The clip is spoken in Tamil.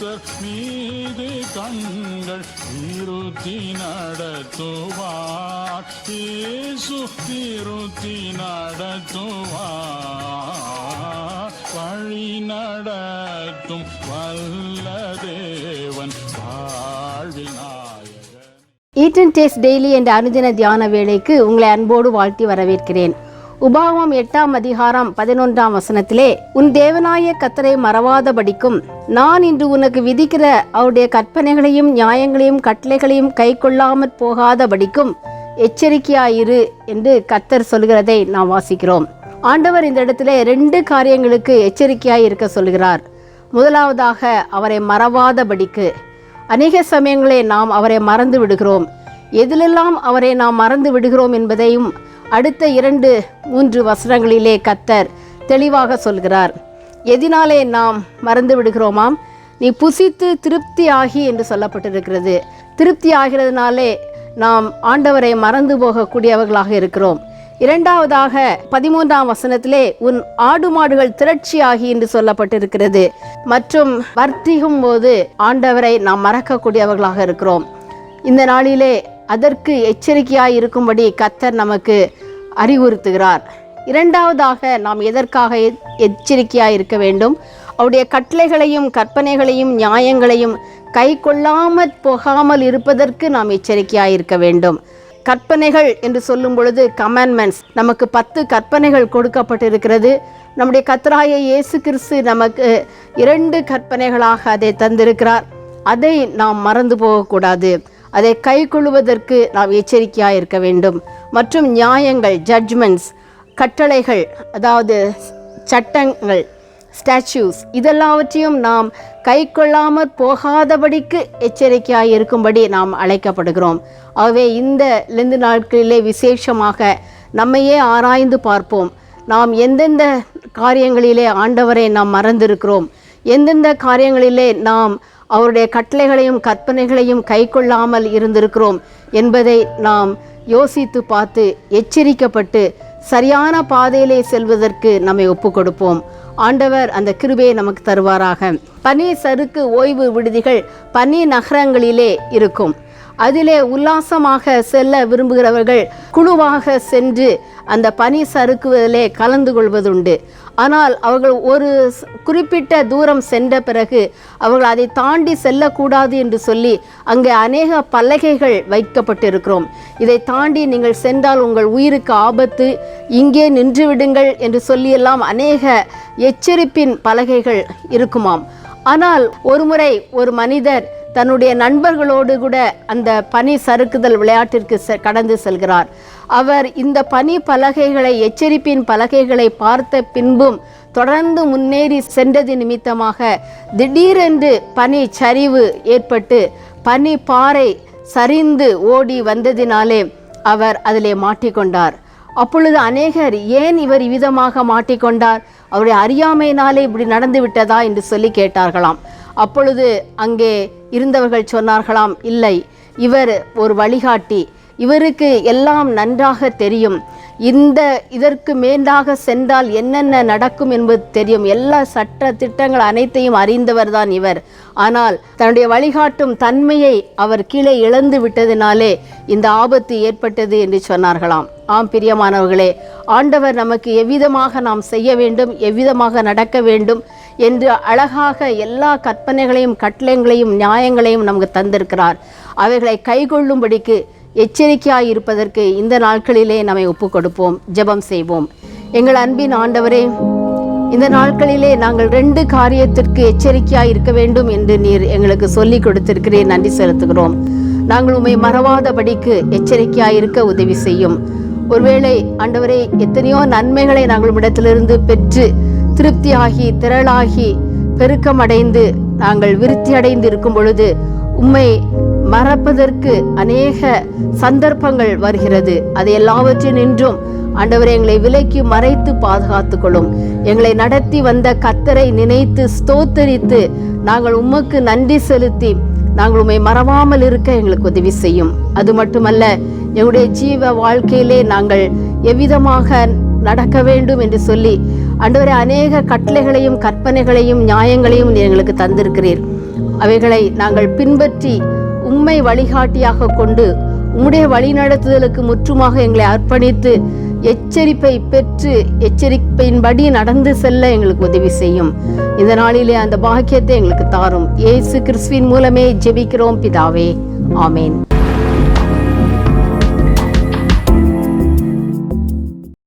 பக்தர் மீது கண்கள் திருத்தி நடத்துவார். ஏசு திருத்தி நடத்துவார். வழி நடத்தும் வல்ல தேவன் வாழ்வில் ஈட்டன் டேஸ்ட் டெய்லி என்ற அனுதின தியான வேளைக்கு உங்களை அன்போடு வாழ்த்தி வரவேற்கிறேன். உபாவம் எட்டாம் அதிகாரம் பதினொன்றாம் வசனத்திலே உன் தேவனாய கத்தரை மறவாதபடிக்கும் நான் இன்று உனக்கு விதிக்கிற அவருடைய கற்பனைகளையும் நியாயங்களையும் கட்டளைகளையும் கை கொள்ளாமற் போகாதபடிக்கும் எச்சரிக்கையாயிரு என்று கத்தர் சொல்கிறதை நாம் வாசிக்கிறோம். ஆண்டவர் இந்த இடத்துல ரெண்டு காரியங்களுக்கு எச்சரிக்கையாய் இருக்க சொல்கிறார் முதலாவதாக அவரை மறவாதபடிக்கு. அநேக சமயங்களே நாம் அவரை மறந்து விடுகிறோம். எதிலெல்லாம் அவரை நாம் மறந்து விடுகிறோம் என்பதையும் அடுத்த இரண்டு மூன்று வசனங்களிலே கத்தர் தெளிவாக சொல்கிறார். எதினாலே நாம் மறந்து விடுகிறோமாம்? நீ புசித்து திருப்தி ஆகி என்று சொல்லப்பட்டிருக்கிறது. திருப்தி ஆகிறதுனாலே நாம் ஆண்டவரை மறந்து போகக்கூடியவர்களாக இருக்கிறோம். இரண்டாவதாக பதிமூன்றாம் வசனத்திலே உன் ஆடு மாடுகள் திரட்சியாகி என்று சொல்லப்பட்டிருக்கிறது. மற்றும் வர்த்திகும் போது ஆண்டவரை நாம் மறக்கக்கூடியவர்களாக இருக்கிறோம். இந்த நாளிலே அதற்கு எச்சரிக்கையாய் இருக்கும்படி கத்தர் நமக்கு அறிவுறுத்துகிறார். இரண்டாவதாக நாம் எதற்காக எச்சரிக்கையாக இருக்க வேண்டும்? அவருடைய கட்டளைகளையும் கற்பனைகளையும் நியாயங்களையும் கை கொள்ளாமற் போகாமல் இருப்பதற்கு நாம் எச்சரிக்கையாக இருக்க வேண்டும். கற்பனைகள் என்று சொல்லும் பொழுது கமாண்ட்மெண்ட்ஸ் நமக்கு பத்து கற்பனைகள் கொடுக்கப்பட்டிருக்கிறது. நம்முடைய கத்தராய இயேசு கிறிஸ்து நமக்கு இரண்டு கற்பனைகளாக அதை தந்திருக்கிறார். அதை நாம் மறந்து போகக்கூடாது. அதை கை கொள்வதற்கு நாம் எச்சரிக்கையாக இருக்க வேண்டும். மற்றும் நியாயங்கள் ஜட்ஜ்மெண்ட்ஸ் கட்டளைகள் அதாவது சட்டங்கள் ஸ்டாச்சூஸ் இதெல்லாவற்றையும் நாம் கை கொள்ளாமற் போகாதபடிக்கு எச்சரிக்கையாக இருக்கும்படி நாம் அழைக்கப்படுகிறோம். ஆகவே இந்த லெந்து நாட்களிலே விசேஷமாக நம்மையே ஆராய்ந்து பார்ப்போம். நாம் எந்தெந்த காரியங்களிலே ஆண்டவரை நாம் மறந்திருக்கிறோம். எந்தெந்த காரியங்களிலே நாம் அவருடைய கட்டளைகளையும் கற்பனைகளையும் கை கொள்ளாமல் இருந்திருக்கிறோம் என்பதை நாம் யோசித்து பார்த்து எச்சரிக்கப்பட்டு சரியான பாதையிலே செல்வதற்கு நம்மை ஒப்பு கொடுப்போம் ஆண்டவர் அந்த கிருபையை நமக்கு தருவாராக. பனி சறுக்கு ஓய்வு விடுதிகள் பனி நகரங்களிலே இருக்கும். அதிலே உல்லாசமாக செல்ல விரும்புகிறவர்கள் குழுவாக சென்று அந்த பனி சறுக்குவதிலே கலந்து கொள்வதுண்டு. ஆனால் அவர்கள் ஒரு குறிப்பிட்ட தூரம் சென்ற பிறகு அவர்கள் அதை தாண்டி செல்லக்கூடாது என்று சொல்லி அங்கே அநேக பலகைகள் வைக்கப்பட்டிருக்கிறோம். இதை தாண்டி நீங்கள் சென்றால் உங்கள் உயிருக்கு ஆபத்து இங்கே நின்று விடுங்கள் என்று சொல்லியெல்லாம் அநேக எச்சரிப்பின் பலகைகள் இருக்குமாம். ஆனால் ஒருமுறை ஒரு மனிதர் தன்னுடைய நண்பர்களோடு கூட அந்த பனி சறுக்குதல் விளையாட்டிற்கு செ- கடந்து செல்கிறார். அவர் இந்த பனி பலகைகளை எச்சரிப்பின் பலகைகளை பார்த்த பின்பும் தொடர்ந்து முன்னேறி சென்றது நிமித்தமாக திடீரென்று பனி சரிவு ஏற்பட்டு பனி பாறை சரிந்து ஓடி வந்ததினாலே அவர் அதிலே மாட்டிக்கொண்டார். அப்பொழுது அநேகர் ஏன் இவர் இவ்விதமாக மாட்டிக்கொண்டார்? அவருடைய அறியாமையினாலே இப்படி நடந்து விட்டதா என்று சொல்லி கேட்டார்களாம். அப்பொழுது அங்கே இருந்தவர்கள் சொன்னார்களாம் இல்லை இவர் ஒரு வழிகாட்டி. இவருக்கு எல்லாம் நன்றாக தெரியும். இந்த இதற்கு மேலாக சென்றால் என்னென்ன நடக்கும் என்பது தெரியும். எல்லா சட்ட திட்டங்கள் அனைத்தையும் அறிந்தவர் தான் இவர். ஆனால் தன்னுடைய வழிகாட்டும் தன்மையை அவர் கீழே இழந்து விட்டதினாலே இந்த ஆபத்து ஏற்பட்டது என்று சொன்னார்களாம். ஆம் பிரியமானவர்களே ஆண்டவர் நமக்கு எவ்விதமாக நாம் செய்ய வேண்டும் எவ்விதமாக நடக்க வேண்டும் என்று அழகாக எல்லா கற்பனைகளையும் கட்டளைகளையும் நியாயங்களையும் நமக்கு தந்திருக்கிறார். அவைகளை கைகொள்ளும்படிக்கு எச்சரிக்கையாய் இருப்பதற்கு இந்த நாட்களிலே நம்மை ஒப்பு கொடுப்போம் ஜெபம் செய்வோம். எங்கள் அன்பின் ஆண்டவரே இந்த நாட்களிலே நாங்கள் ரெண்டு காரியத்திற்கு எச்சரிக்கையாய் இருக்க வேண்டும் என்று நீர் எங்களுக்கு சொல்லி கொடுத்திருக்கிறேன் நன்றி செலுத்துகிறோம். நாங்கள் உண்மை மறவாதபடிக்கு எச்சரிக்கையாய் இருக்க உதவி செய்யும். ஒருவேளை ஆண்டவரே எத்தனையோ நன்மைகளை நாங்கள் இடத்திலிருந்து பெற்று திருப்தியாகி திரளாகி பெருக்கமடைந்து நாங்கள் விருத்தி அடைந்து இருக்கும் பொழுது உம்மை மறப்பதற்கு அநேக சந்தர்ப்பங்கள் வருகிறது. அது எல்லாவற்றினின்றும் ஆண்டவரை எங்களை விலக்கி மறைத்து பாதுகாத்து கொள்ளும் எங்களை நடத்தி வந்த கத்தரை நினைத்து ஸ்தோத்தரித்து நாங்கள் உமக்கு நன்றி செலுத்தி நாங்கள் உம்மை மறவாமல் இருக்க எங்களுக்கு உதவி செய்யும். அது மட்டுமல்ல எங்களுடைய ஜீவ வாழ்க்கையிலே நாங்கள் எவ்விதமாக நடக்க வேண்டும் என்று சொல்லி அன்றுவரை அநேக கட்டளைகளையும் கற்பனைகளையும் நியாயங்களையும் எங்களுக்கு தந்திருக்கிறீர். அவைகளை நாங்கள் பின்பற்றி உண்மை வழிகாட்டியாக கொண்டு உம்முடைய வழிநடத்துதலுக்கு முற்றுமாக எங்களை அர்ப்பணித்து எச்சரிப்பை பெற்று எச்சரிப்பையின்படி நடந்து செல்ல எங்களுக்கு உதவி செய்யும். இந்த நாளிலே அந்த பாக்கியத்தை எங்களுக்கு தாரும். ஏசு கிறிஸ்துவின் மூலமே ஜெபிக்கிறோம் பிதாவே. ஆமேன்.